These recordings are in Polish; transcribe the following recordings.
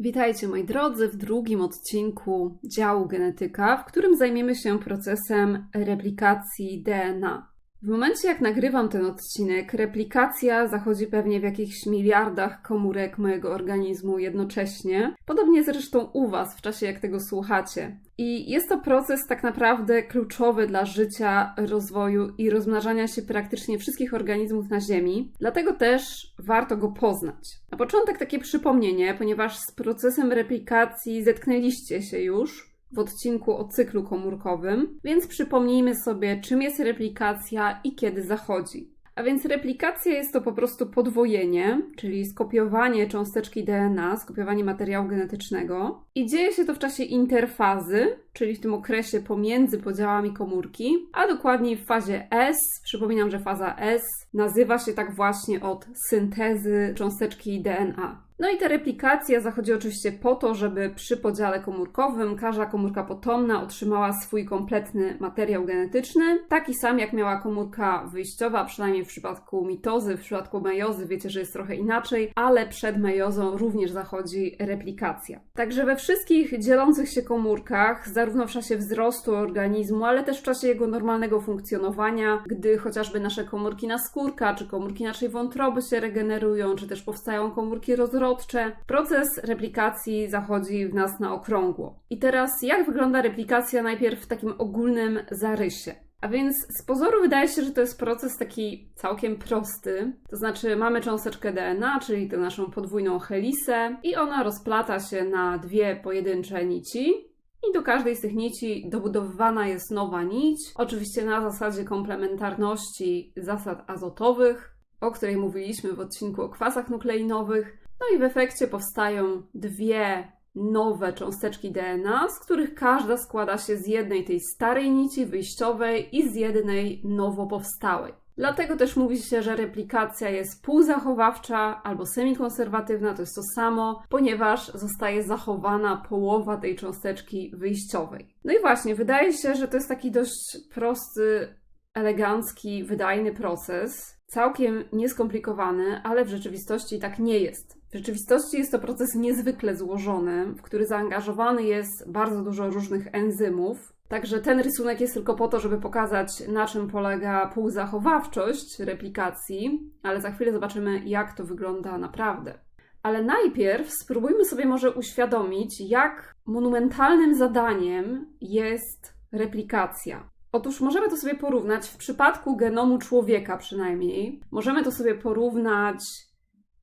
Witajcie moi drodzy w drugim odcinku działu genetyka, w którym zajmiemy się procesem replikacji DNA. W momencie jak nagrywam ten odcinek, replikacja zachodzi pewnie w jakichś miliardach komórek mojego organizmu jednocześnie, podobnie zresztą u Was w czasie jak tego słuchacie. I jest to proces tak naprawdę kluczowy dla życia, rozwoju i rozmnażania się praktycznie wszystkich organizmów na Ziemi, dlatego też warto go poznać. Na początek takie przypomnienie, ponieważ z procesem replikacji zetknęliście się już w odcinku o cyklu komórkowym, więc przypomnijmy sobie, czym jest replikacja i kiedy zachodzi. A więc replikacja jest to po prostu podwojenie, czyli skopiowanie cząsteczki DNA, skopiowanie materiału genetycznego. I dzieje się to w czasie interfazy, czyli w tym okresie pomiędzy podziałami komórki, a dokładniej w fazie S. Przypominam, że faza S nazywa się tak właśnie od syntezy cząsteczki DNA. No i ta replikacja zachodzi oczywiście po to, żeby przy podziale komórkowym każda komórka potomna otrzymała swój kompletny materiał genetyczny, taki sam jak miała komórka wyjściowa, przynajmniej w przypadku mitozy, w przypadku mejozy wiecie, że jest trochę inaczej, ale przed mejozą również zachodzi replikacja. Także we wszystkich dzielących się komórkach, zarówno w czasie wzrostu organizmu, ale też w czasie jego normalnego funkcjonowania, gdy chociażby nasze komórki naskórka, czy komórki naszej wątroby się regenerują, czy też powstają komórki rozrodcze, proces replikacji zachodzi w nas na okrągło. I teraz, jak wygląda replikacja najpierw w takim ogólnym zarysie? A więc z pozoru wydaje się, że to jest proces taki całkiem prosty. To znaczy mamy cząsteczkę DNA, czyli tę naszą podwójną helisę i ona rozplata się na dwie pojedyncze nici. I do każdej z tych nici dobudowywana jest nowa nić, oczywiście na zasadzie komplementarności zasad azotowych, o której mówiliśmy w odcinku o kwasach nukleinowych. No i w efekcie powstają dwie nowe cząsteczki DNA, z których każda składa się z jednej tej starej nici wyjściowej i z jednej nowo powstałej. Dlatego też mówi się, że replikacja jest półzachowawcza albo semikonserwatywna, to jest to samo, ponieważ zostaje zachowana połowa tej cząsteczki wyjściowej. No i właśnie, wydaje się, że to jest taki dość prosty, elegancki, wydajny proces, całkiem nieskomplikowany, ale w rzeczywistości tak nie jest. W rzeczywistości jest to proces niezwykle złożony, w który zaangażowany jest bardzo dużo różnych enzymów. Także ten rysunek jest tylko po to, żeby pokazać, na czym polega półzachowawczość replikacji, ale za chwilę zobaczymy, jak to wygląda naprawdę. Ale najpierw spróbujmy sobie może uświadomić, jak monumentalnym zadaniem jest replikacja. Otóż możemy to sobie porównać w przypadku genomu człowieka przynajmniej. Możemy to sobie porównać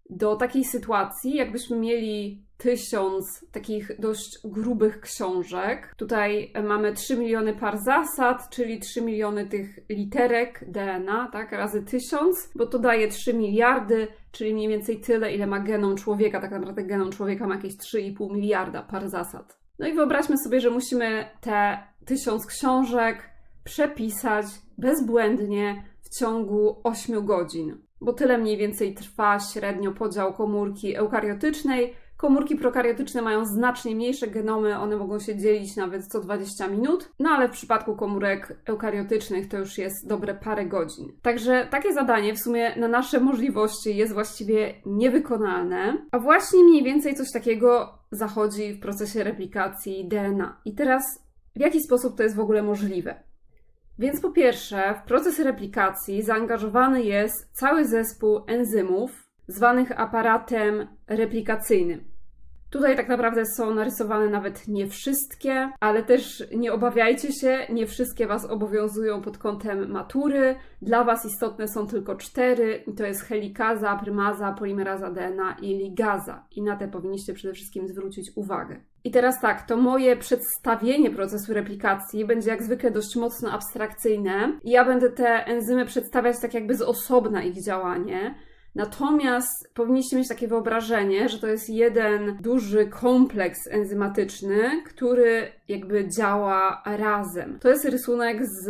do takiej sytuacji, jakbyśmy mieli tysiąc takich dość grubych książek. Tutaj mamy 3 miliony par zasad, czyli 3 miliony tych literek DNA, tak, razy tysiąc, bo to daje 3 miliardy, czyli mniej więcej tyle, ile ma genom człowieka. Tak naprawdę genom człowieka ma jakieś 3,5 miliarda par zasad. No i wyobraźmy sobie, że musimy te tysiąc książek przepisać bezbłędnie w ciągu 8 godzin bo tyle mniej więcej trwa średnio podział komórki eukariotycznej. Komórki prokariotyczne mają znacznie mniejsze genomy, one mogą się dzielić nawet co 20 minut, no ale w przypadku komórek eukariotycznych to już jest dobre parę godzin. Także takie zadanie w sumie na nasze możliwości jest właściwie niewykonalne, a właśnie mniej więcej coś takiego zachodzi w procesie replikacji DNA. I teraz w jaki sposób to jest w ogóle możliwe? Więc po pierwsze, w proces replikacji zaangażowany jest cały zespół enzymów zwanych aparatem replikacyjnym. Tutaj tak naprawdę są narysowane nawet nie wszystkie, ale też nie obawiajcie się, nie wszystkie Was obowiązują pod kątem matury. Dla Was istotne są tylko cztery, to jest helikaza, prymaza, polimeraza DNA i ligaza. I na te powinniście przede wszystkim zwrócić uwagę. I teraz tak, to moje przedstawienie procesu replikacji będzie jak zwykle dość mocno abstrakcyjne. Ja będę te enzymy przedstawiać tak jakby z osobna ich działanie. Natomiast powinniście mieć takie wyobrażenie, że to jest jeden duży kompleks enzymatyczny, który jakby działa razem. To jest rysunek z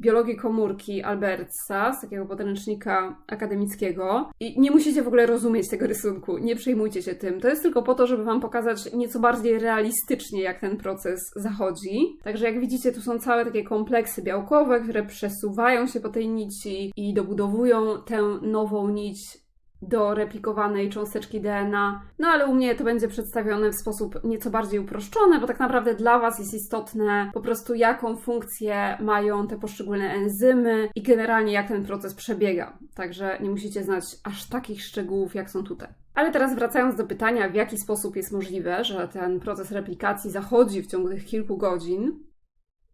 biologii komórki Albertsa, z takiego podręcznika akademickiego. I nie musicie w ogóle rozumieć tego rysunku, nie przejmujcie się tym. To jest tylko po to, żeby Wam pokazać nieco bardziej realistycznie, jak ten proces zachodzi. Także jak widzicie, tu są całe takie kompleksy białkowe, które przesuwają się po tej nici i dobudowują tę nową nić do replikowanej cząsteczki DNA. No ale u mnie to będzie przedstawione w sposób nieco bardziej uproszczony, bo tak naprawdę dla Was jest istotne po prostu jaką funkcję mają te poszczególne enzymy i generalnie jak ten proces przebiega. Także nie musicie znać aż takich szczegółów, jak są tutaj. Ale teraz wracając do pytania, w jaki sposób jest możliwe, że ten proces replikacji zachodzi w ciągu tych kilku godzin.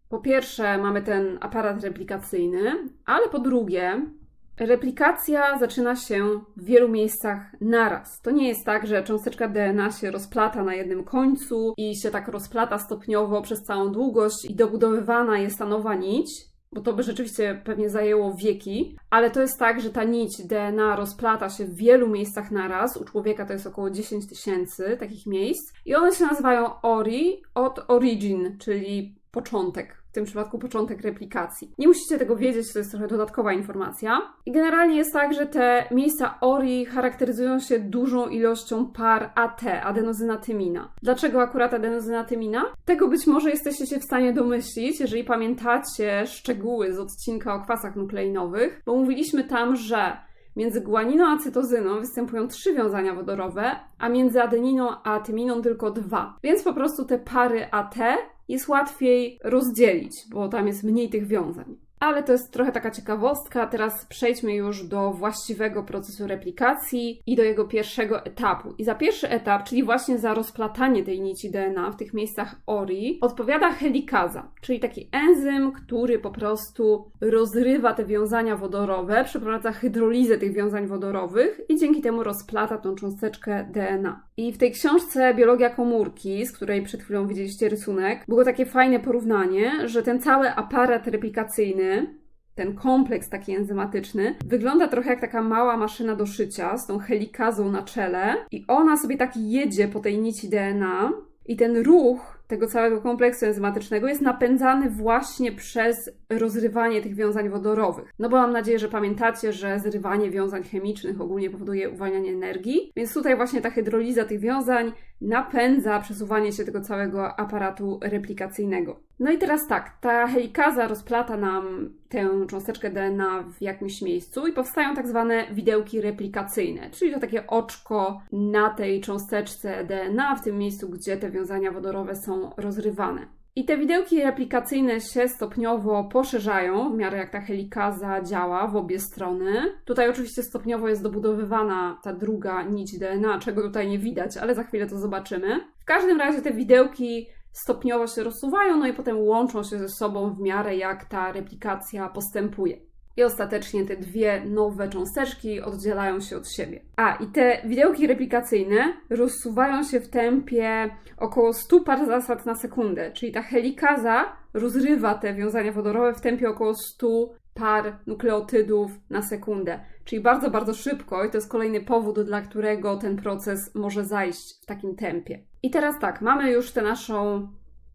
Po pierwsze, mamy ten aparat replikacyjny, ale po drugie, Replikacja zaczyna się w wielu miejscach naraz. To nie jest tak, że cząsteczka DNA się rozplata na jednym końcu i się tak rozplata stopniowo przez całą długość i dobudowywana jest ta nowa nić, bo to by rzeczywiście pewnie zajęło wieki, ale to jest tak, że ta nić DNA rozplata się w wielu miejscach naraz. U człowieka to jest około 10 tysięcy takich miejsc i one się nazywają ORI od origin, czyli początek w tym przypadku początek replikacji. Nie musicie tego wiedzieć, to jest trochę dodatkowa informacja. I generalnie jest tak, że te miejsca ORI charakteryzują się dużą ilością par AT, adenozynatymina. Dlaczego akurat adenozynatymina? Tego być może jesteście się w stanie domyślić, jeżeli pamiętacie szczegóły z odcinka o kwasach nukleinowych, bo mówiliśmy tam, że Między guaniną a cytozyną występują trzy wiązania wodorowe, a między adeniną a tyminą tylko dwa. Więc po prostu te pary AT jest łatwiej rozdzielić, bo tam jest mniej tych wiązań ale to jest trochę taka ciekawostka. Teraz przejdźmy już do właściwego procesu replikacji i do jego pierwszego etapu. I za pierwszy etap, czyli właśnie za rozplatanie tej nici DNA w tych miejscach ORI, odpowiada helikaza, czyli taki enzym, który po prostu rozrywa te wiązania wodorowe, przeprowadza hydrolizę tych wiązań wodorowych i dzięki temu rozplata tą cząsteczkę DNA. I w tej książce Biologia komórki, z której przed chwilą widzieliście rysunek, było takie fajne porównanie, że ten cały aparat replikacyjny ten kompleks taki enzymatyczny, wygląda trochę jak taka mała maszyna do szycia z tą helikazą na czele i ona sobie tak jedzie po tej nici DNA i ten ruch tego całego kompleksu enzymatycznego jest napędzany właśnie przez rozrywanie tych wiązań wodorowych. No bo mam nadzieję, że pamiętacie, że zrywanie wiązań chemicznych ogólnie powoduje uwalnianie energii, więc tutaj właśnie ta hydroliza tych wiązań napędza przesuwanie się tego całego aparatu replikacyjnego. No i teraz tak, ta helikaza rozplata nam tę cząsteczkę DNA w jakimś miejscu i powstają tak zwane widełki replikacyjne, czyli to takie oczko na tej cząsteczce DNA, w tym miejscu, gdzie te wiązania wodorowe są rozrywane. I te widełki replikacyjne się stopniowo poszerzają w miarę jak ta helikaza działa w obie strony. Tutaj oczywiście stopniowo jest dobudowywana ta druga nić DNA, czego tutaj nie widać, ale za chwilę to zobaczymy. W każdym razie te widełki stopniowo się rozsuwają, no i potem łączą się ze sobą w miarę jak ta replikacja postępuje. I ostatecznie te dwie nowe cząsteczki oddzielają się od siebie. A, i te widełki replikacyjne rozsuwają się w tempie około 100 par zasad na sekundę, czyli ta helikaza rozrywa te wiązania wodorowe w tempie około 100 par nukleotydów na sekundę. Czyli bardzo, bardzo szybko i to jest kolejny powód, dla którego ten proces może zajść w takim tempie. I teraz tak, mamy już tę naszą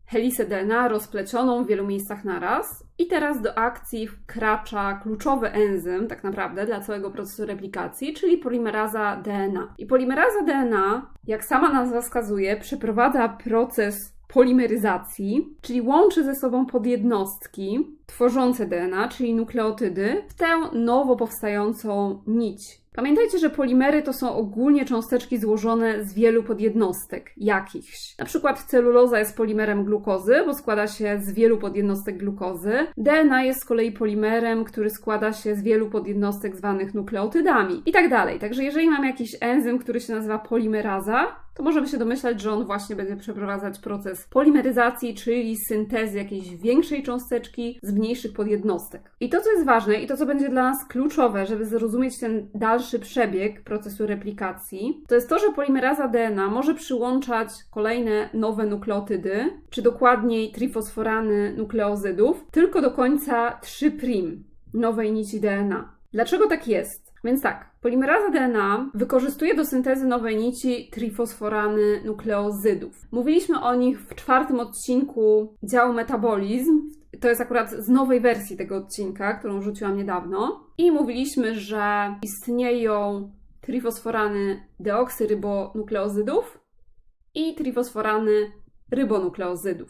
helisę DNA rozplecioną w wielu miejscach naraz. I teraz do akcji wkracza kluczowy enzym, tak naprawdę, dla całego procesu replikacji, czyli polimeraza DNA. I polimeraza DNA, jak sama nazwa wskazuje, przeprowadza proces polimeryzacji, czyli łączy ze sobą podjednostki tworzące DNA, czyli nukleotydy, w tę nowo powstającą nić. Pamiętajcie, że polimery to są ogólnie cząsteczki złożone z wielu podjednostek jakichś. Na przykład celuloza jest polimerem glukozy, bo składa się z wielu podjednostek glukozy. DNA jest z kolei polimerem, który składa się z wielu podjednostek zwanych nukleotydami i tak dalej. Także jeżeli mamy jakiś enzym, który się nazywa polimeraza, to możemy się domyślać, że on właśnie będzie przeprowadzać proces polimeryzacji, czyli syntezy jakiejś większej cząsteczki z mniejszych podjednostek. I to, co jest ważne i to, co będzie dla nas kluczowe, żeby zrozumieć ten dalszy przebieg procesu replikacji, to jest to, że polimeraza DNA może przyłączać kolejne nowe nukleotydy, czy dokładniej trifosforany nukleozydów, tylko do końca 3' nowej nici DNA. Dlaczego tak jest? Więc tak, polimeraza DNA wykorzystuje do syntezy nowej nici trifosforany nukleozydów. Mówiliśmy o nich w czwartym odcinku działu metabolizm. To jest akurat z nowej wersji tego odcinka, którą rzuciłam niedawno. I mówiliśmy, że istnieją trifosforany deoksyrybonukleozydów i trifosforany rybonukleozydów.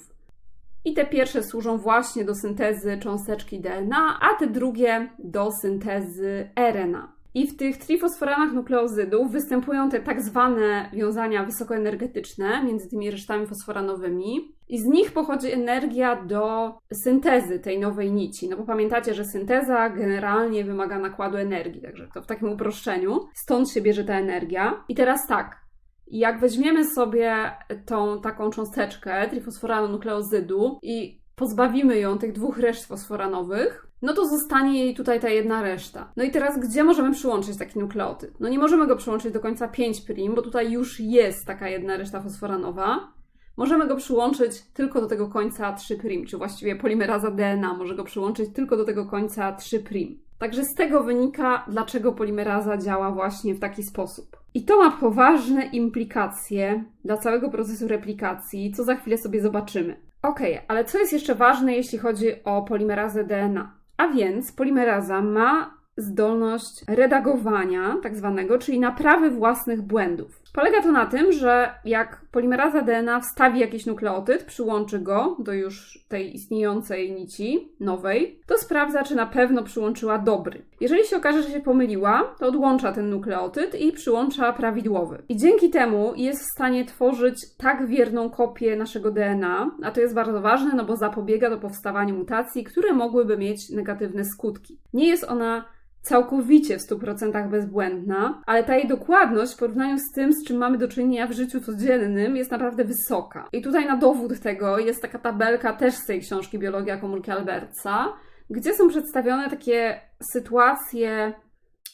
I te pierwsze służą właśnie do syntezy cząsteczki DNA, a te drugie do syntezy RNA. I w tych trifosforanach nukleozydów występują te tak zwane wiązania wysokoenergetyczne między tymi resztami fosforanowymi. I z nich pochodzi energia do syntezy tej nowej nici. No bo pamiętacie, że synteza generalnie wymaga nakładu energii, także to w takim uproszczeniu. Stąd się bierze ta energia. I teraz tak, jak weźmiemy sobie tą taką cząsteczkę trifosforanu nukleozydu i pozbawimy ją tych dwóch reszt fosforanowych, no to zostanie jej tutaj ta jedna reszta. No i teraz gdzie możemy przyłączyć taki nukleotyd? No nie możemy go przyłączyć do końca 5', bo tutaj już jest taka jedna reszta fosforanowa. Możemy go przyłączyć tylko do tego końca 3', czy właściwie polimeraza DNA może go przyłączyć tylko do tego końca 3'. Także z tego wynika, dlaczego polimeraza działa właśnie w taki sposób. I to ma poważne implikacje dla całego procesu replikacji, co za chwilę sobie zobaczymy. Ok, ale co jest jeszcze ważne, jeśli chodzi o polimerazę DNA? A więc polimeraza ma zdolność redagowania, tak zwanego, czyli naprawy własnych błędów. Polega to na tym, że jak polimeraza DNA wstawi jakiś nukleotyd, przyłączy go do już tej istniejącej nici nowej, to sprawdza, czy na pewno przyłączyła dobry. Jeżeli się okaże, że się pomyliła, to odłącza ten nukleotyd i przyłącza prawidłowy. I dzięki temu jest w stanie tworzyć tak wierną kopię naszego DNA, a to jest bardzo ważne, no bo zapobiega do powstawaniu mutacji, które mogłyby mieć negatywne skutki. Nie jest ona całkowicie w 100% bezbłędna, ale ta jej dokładność w porównaniu z tym, z czym mamy do czynienia w życiu codziennym, jest naprawdę wysoka. I tutaj na dowód tego jest taka tabelka też z tej książki Biologia komórki Albertsa, gdzie są przedstawione takie sytuacje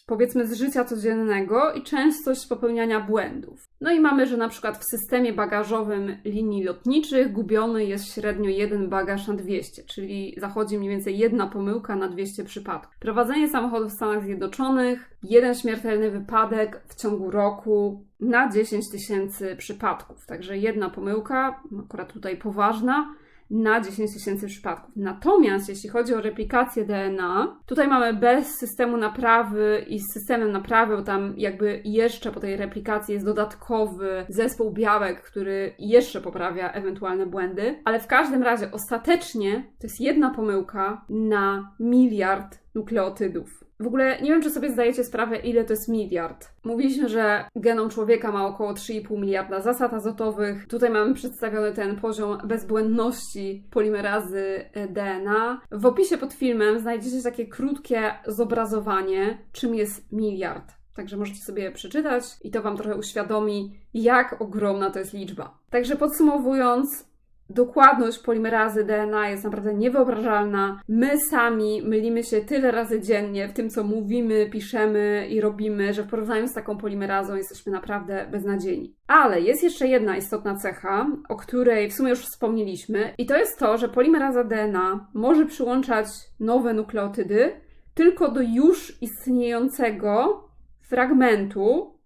powiedzmy z życia codziennego i częstość popełniania błędów. No i mamy, że na przykład w systemie bagażowym linii lotniczych gubiony jest średnio jeden bagaż na 200, czyli zachodzi mniej więcej jedna pomyłka na 200 przypadków. Prowadzenie samochodu w Stanach Zjednoczonych, jeden śmiertelny wypadek w ciągu roku na 10 tysięcy przypadków. Także jedna pomyłka, akurat tutaj poważna, na 10 tysięcy przypadków. Natomiast jeśli chodzi o replikację DNA, tutaj mamy bez systemu naprawy i z systemem naprawy, bo tam jakby jeszcze po tej replikacji jest dodatkowy zespół białek, który jeszcze poprawia ewentualne błędy, ale w każdym razie ostatecznie to jest jedna pomyłka na miliard nukleotydów. W ogóle nie wiem, czy sobie zdajecie sprawę, ile to jest miliard. Mówiliśmy, że genom człowieka ma około 3,5 miliarda zasad azotowych. Tutaj mamy przedstawiony ten poziom bezbłędności polimerazy DNA. W opisie pod filmem znajdziecie takie krótkie zobrazowanie, czym jest miliard. Także możecie sobie przeczytać i to Wam trochę uświadomi, jak ogromna to jest liczba. Także podsumowując, dokładność polimerazy DNA jest naprawdę niewyobrażalna. My sami mylimy się tyle razy dziennie w tym, co mówimy, piszemy i robimy, że w porównaniu z taką polimerazą jesteśmy naprawdę beznadziejni. Ale jest jeszcze jedna istotna cecha, o której w sumie już wspomnieliśmy, i to jest to, że polimeraza DNA może przyłączać nowe nukleotydy tylko do już istniejącego fragmentu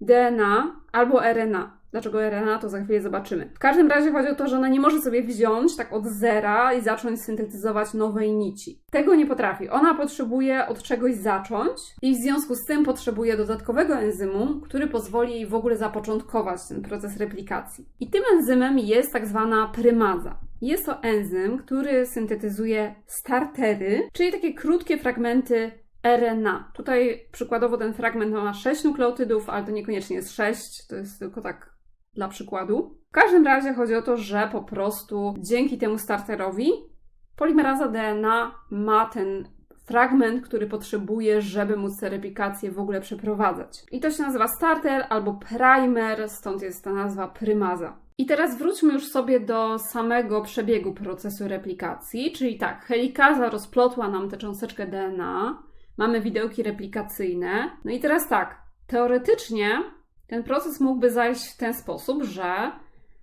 DNA albo RNA. Dlaczego RNA, to za chwilę zobaczymy. W każdym razie chodzi o to, że ona nie może sobie wziąć tak od zera i zacząć syntetyzować nowej nici. Tego nie potrafi. Ona potrzebuje od czegoś zacząć i w związku z tym potrzebuje dodatkowego enzymu, który pozwoli jej w ogóle zapoczątkować ten proces replikacji. I tym enzymem jest tak zwana prymaza. Jest to enzym, który syntetyzuje startery, czyli takie krótkie fragmenty RNA. Tutaj przykładowo ten fragment ma 6 nukleotydów, ale to niekoniecznie jest 6, to jest tylko tak dla przykładu. W każdym razie chodzi o to, że po prostu dzięki temu starterowi polimeraza DNA ma ten fragment, który potrzebuje, żeby móc tę replikację w ogóle przeprowadzać. I to się nazywa starter albo primer, stąd jest ta nazwa prymaza. I teraz wróćmy już sobie do samego przebiegu procesu replikacji, czyli tak, helikaza rozplotła nam tę cząsteczkę DNA, mamy widełki replikacyjne. No i teraz tak, teoretycznie ten proces mógłby zajść w ten sposób, że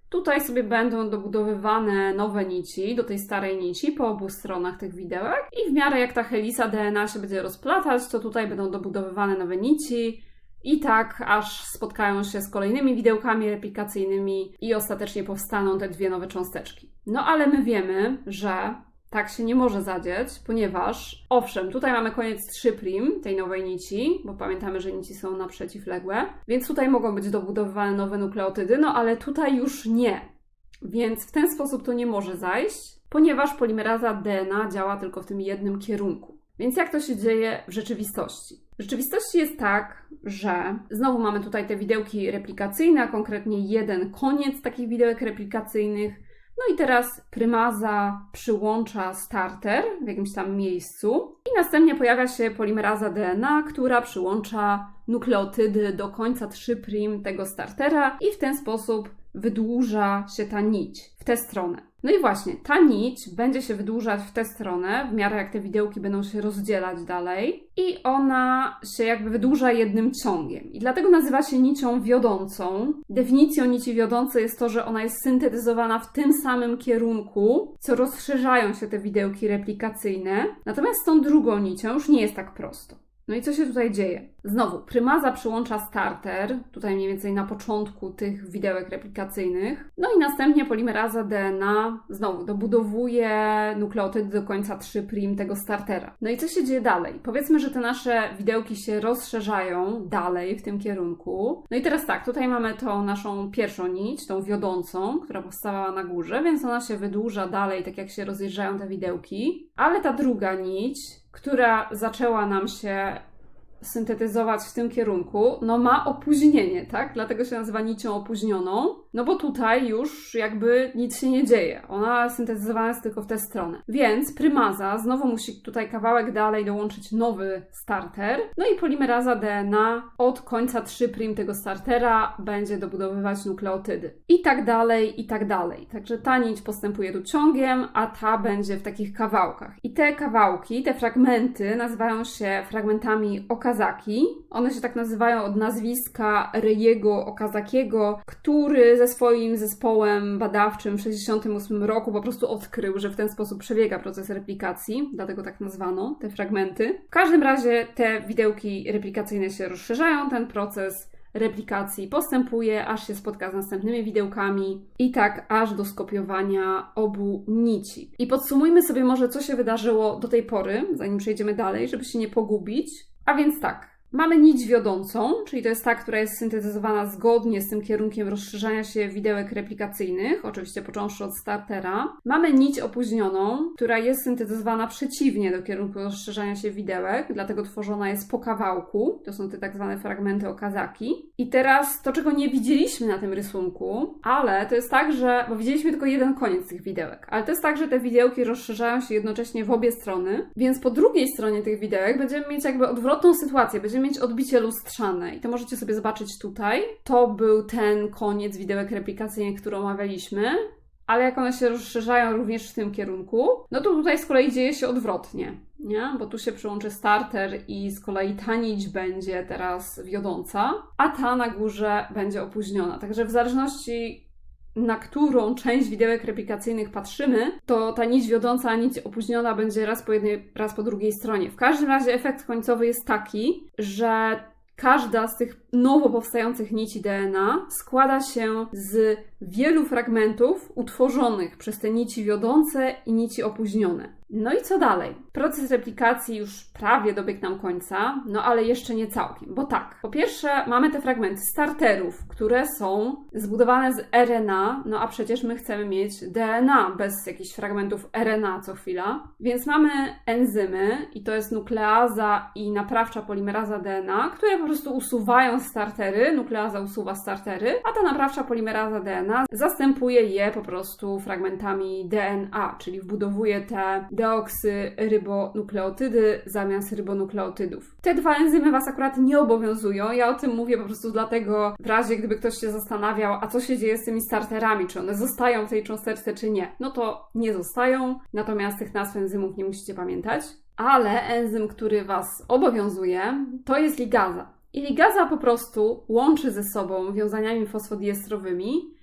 tutaj sobie będą dobudowywane nowe nici do tej starej nici po obu stronach tych widełek i w miarę jak ta helisa DNA się będzie rozplatać, to tutaj będą dobudowywane nowe nici i tak aż spotkają się z kolejnymi widełkami replikacyjnymi i ostatecznie powstaną te dwie nowe cząsteczki. No ale my wiemy, że tak się nie może zadzieć, ponieważ owszem, tutaj mamy koniec 3' tej nowej nici, bo pamiętamy, że nici są naprzeciwległe, więc tutaj mogą być dobudowywane nowe nukleotydy, no ale tutaj już nie. Więc w ten sposób to nie może zajść, ponieważ polimeraza DNA działa tylko w tym jednym kierunku. Więc jak to się dzieje w rzeczywistości? W rzeczywistości jest tak, że znowu mamy tutaj te widełki replikacyjne, a konkretnie jeden koniec takich widełek replikacyjnych. No i teraz prymaza przyłącza starter w jakimś tam miejscu i następnie pojawia się polimeraza DNA, która przyłącza nukleotydy do końca 3' tego startera i w ten sposób wydłuża się ta nić w tę stronę. No i właśnie, ta nić będzie się wydłużać w tę stronę, w miarę jak te widełki będą się rozdzielać dalej, i ona się jakby wydłuża jednym ciągiem. I dlatego nazywa się nicią wiodącą. Definicją nici wiodącej jest to, że ona jest syntetyzowana w tym samym kierunku, co rozszerzają się te widełki replikacyjne. Natomiast z tą drugą nicią już nie jest tak prosto. No i co się tutaj dzieje? Znowu, prymaza przyłącza starter, tutaj mniej więcej na początku tych widełek replikacyjnych, no i następnie polimeraza DNA znowu dobudowuje nukleotydy do końca 3' tego startera. No i co się dzieje dalej? Powiedzmy, że te nasze widełki się rozszerzają dalej w tym kierunku. No i teraz tak, tutaj mamy tą naszą pierwszą nić, tą wiodącą, która powstawała na górze, więc ona się wydłuża dalej, tak jak się rozjeżdżają te widełki, ale ta druga nić, która zaczęła nam się syntetyzować w tym kierunku, no ma opóźnienie, tak? Dlatego się nazywa nicią opóźnioną, no bo tutaj już jakby nic się nie dzieje. Ona syntetyzowana jest tylko w tę stronę. Więc prymaza znowu musi tutaj kawałek dalej dołączyć nowy starter, no i polimeraza DNA od końca 3' tego startera będzie dobudowywać nukleotydy. I tak dalej, i tak dalej. Także ta nić postępuje tu ciągiem, a ta będzie w takich kawałkach. I te kawałki, te fragmenty nazywają się fragmentami Okazaki. One się tak nazywają od nazwiska Ryego Okazakiego, który ze swoim zespołem badawczym w 1968 roku po prostu odkrył, że w ten sposób przebiega proces replikacji, dlatego tak nazwano te fragmenty. W każdym razie te widełki replikacyjne się rozszerzają, ten proces replikacji postępuje, aż się spotka z następnymi widełkami i tak aż do skopiowania obu nici. I podsumujmy sobie może, co się wydarzyło do tej pory, zanim przejdziemy dalej, żeby się nie pogubić. A więc tak, Mamy nić wiodącą, czyli to jest ta, która jest syntetyzowana zgodnie z tym kierunkiem rozszerzania się widełek replikacyjnych, oczywiście począwszy od startera. Mamy nić opóźnioną, która jest syntetyzowana przeciwnie do kierunku rozszerzania się widełek, dlatego tworzona jest po kawałku. To są te tak zwane fragmenty okazaki. I teraz to, czego nie widzieliśmy na tym rysunku, ale to jest tak, że, bo widzieliśmy tylko jeden koniec tych widełek, ale to jest tak, że te widełki rozszerzają się jednocześnie w obie strony, więc po drugiej stronie tych widełek będziemy mieć jakby odwrotną sytuację. Będziemy będziemy mieć odbicie lustrzane i to możecie sobie zobaczyć tutaj. To był ten koniec widełek replikacyjnych, który omawialiśmy, ale jak one się rozszerzają również w tym kierunku, no to tutaj z kolei dzieje się odwrotnie, nie? Bo tu się przyłączy starter i z kolei ta nić będzie teraz wiodąca, a ta na górze będzie opóźniona. Także w zależności na którą część widełek replikacyjnych patrzymy, to ta nić wiodąca, nić opóźniona będzie raz po jednej, raz po drugiej stronie. W każdym razie efekt końcowy jest taki, że każda z tych nowo powstających nici DNA składa się z wielu fragmentów utworzonych przez te nici wiodące i nici opóźnione. No i co dalej? Proces replikacji już prawie dobiegł nam końca, no ale jeszcze nie całkiem, bo tak, po pierwsze mamy te fragmenty starterów, które są zbudowane z RNA, no a przecież my chcemy mieć DNA bez jakichś fragmentów RNA co chwila, więc mamy enzymy i to jest nukleaza i naprawcza polimeraza DNA, które po prostu usuwają startery, nukleaza usuwa startery, a ta naprawcza polimeraza DNA zastępuje je po prostu fragmentami DNA, czyli wbudowuje te deoksyrybonukleotydy zamiast rybonukleotydów. Te dwa enzymy Was akurat nie obowiązują. Ja o tym mówię po prostu dlatego, w razie gdyby ktoś się zastanawiał, a co się dzieje z tymi starterami, czy one zostają w tej cząsteczce, czy nie. No to nie zostają, natomiast tych nazw enzymów nie musicie pamiętać. Ale enzym, który Was obowiązuje, to jest ligaza. I ligaza po prostu łączy ze sobą wiązaniami fosfodiestrowymi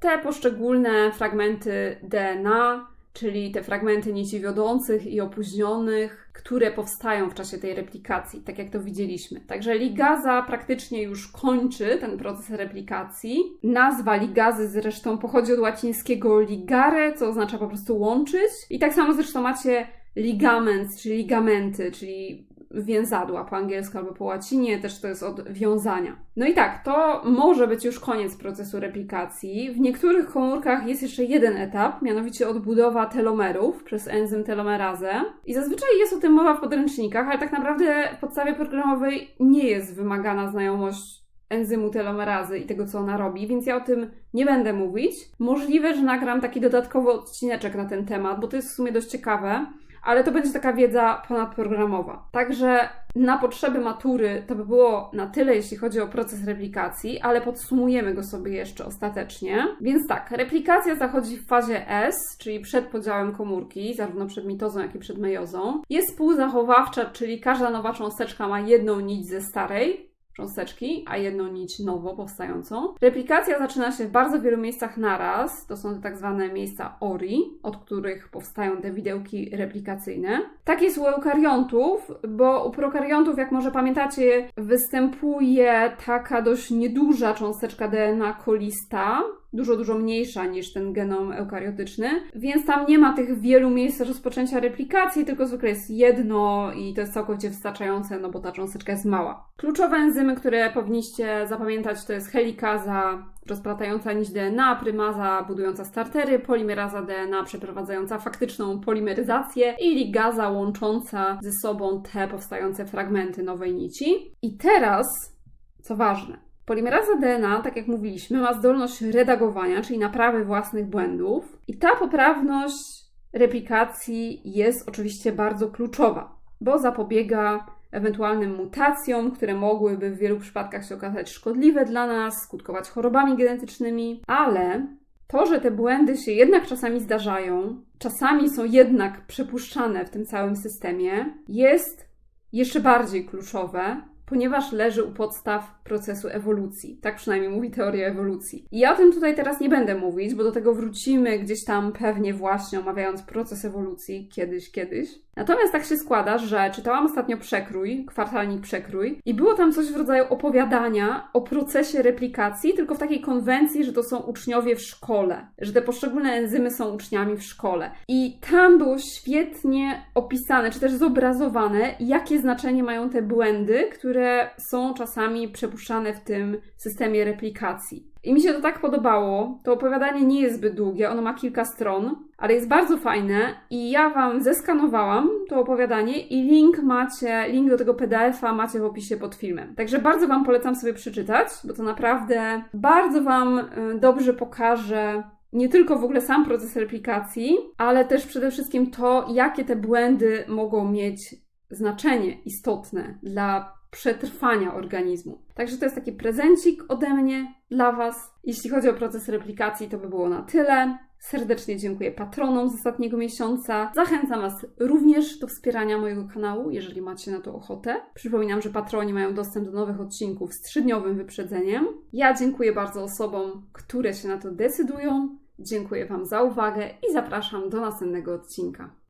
te poszczególne fragmenty DNA, czyli te fragmenty nici wiodących i opóźnionych, które powstają w czasie tej replikacji, tak jak to widzieliśmy. Także ligaza praktycznie już kończy ten proces replikacji. Nazwa ligazy zresztą pochodzi od łacińskiego ligare, co oznacza po prostu łączyć. I tak samo zresztą macie ligament, czyli ligamenty, czyli więzadła po angielsku albo po łacinie, też to jest od wiązania. No i tak, to może być już koniec procesu replikacji. W niektórych komórkach jest jeszcze jeden etap, mianowicie odbudowa telomerów przez enzym telomerazę. I zazwyczaj jest o tym mowa w podręcznikach, ale tak naprawdę w podstawie programowej nie jest wymagana znajomość enzymu telomerazy i tego, co ona robi, więc ja o tym nie będę mówić. Możliwe, że nagram taki dodatkowy odcineczek na ten temat, bo to jest w sumie dość ciekawe, ale to będzie taka wiedza ponadprogramowa. Także na potrzeby matury to by było na tyle, jeśli chodzi o proces replikacji, ale podsumujemy go sobie jeszcze ostatecznie. Więc tak, replikacja zachodzi w fazie S, czyli przed podziałem komórki, zarówno przed mitozą, jak i przed mejozą. Jest półzachowawcza, czyli każda nowa cząsteczka ma jedną nić ze starej, cząsteczki, a jedną nić nowo powstającą. Replikacja zaczyna się w bardzo wielu miejscach naraz. To są te tak zwane miejsca ORI, od których powstają te widełki replikacyjne. Tak jest u eukariontów, bo u prokariontów, jak może pamiętacie, występuje taka dość nieduża cząsteczka DNA kolista, dużo, dużo mniejsza niż ten genom eukariotyczny, więc tam nie ma tych wielu miejsc rozpoczęcia replikacji, tylko zwykle jest jedno i to jest całkowicie wystarczające, no bo ta cząsteczka jest mała. Kluczowe enzymy, które powinniście zapamiętać, to jest helikaza, rozplatająca nić DNA, prymaza budująca startery, polimeraza DNA przeprowadzająca faktyczną polimeryzację i ligaza łącząca ze sobą te powstające fragmenty nowej nici. I teraz, co ważne, Polimeraza DNA, tak jak mówiliśmy, ma zdolność redagowania, czyli naprawy własnych błędów, i ta poprawność replikacji jest oczywiście bardzo kluczowa, bo zapobiega ewentualnym mutacjom, które mogłyby w wielu przypadkach się okazać szkodliwe dla nas, skutkować chorobami genetycznymi, ale to, że te błędy się jednak czasami zdarzają, czasami są jednak przepuszczane w tym całym systemie, jest jeszcze bardziej kluczowe, ponieważ leży u podstaw procesu ewolucji. Tak przynajmniej mówi teoria ewolucji. I ja o tym tutaj teraz nie będę mówić, bo do tego wrócimy gdzieś tam pewnie właśnie omawiając proces ewolucji kiedyś, kiedyś. Natomiast tak się składa, że czytałam ostatnio Przekrój, kwartalnik Przekrój i było tam coś w rodzaju opowiadania o procesie replikacji, tylko w takiej konwencji, że to są uczniowie w szkole, że te poszczególne enzymy są uczniami w szkole. I tam było świetnie opisane, czy też zobrazowane, jakie znaczenie mają te błędy, które są czasami przepuszczane w tym systemie replikacji. I mi się to tak podobało. To opowiadanie nie jest zbyt długie, ono ma kilka stron, ale jest bardzo fajne i ja Wam zeskanowałam to opowiadanie i link macie, link do tego PDF-a macie w opisie pod filmem. Także bardzo Wam polecam sobie przeczytać, bo to naprawdę bardzo Wam y, dobrze pokaże nie tylko w ogóle sam proces replikacji, ale też przede wszystkim to, jakie te błędy mogą mieć znaczenie istotne dla przetrwania organizmu. Także to jest taki prezencik ode mnie dla Was. Jeśli chodzi o proces replikacji, to by było na tyle. Serdecznie dziękuję patronom z ostatniego miesiąca. Zachęcam Was również do wspierania mojego kanału, jeżeli macie na to ochotę. Przypominam, że patroni mają dostęp do nowych odcinków z trzydniowym wyprzedzeniem. Ja dziękuję bardzo osobom, które się na to decydują. Dziękuję Wam za uwagę i zapraszam do następnego odcinka.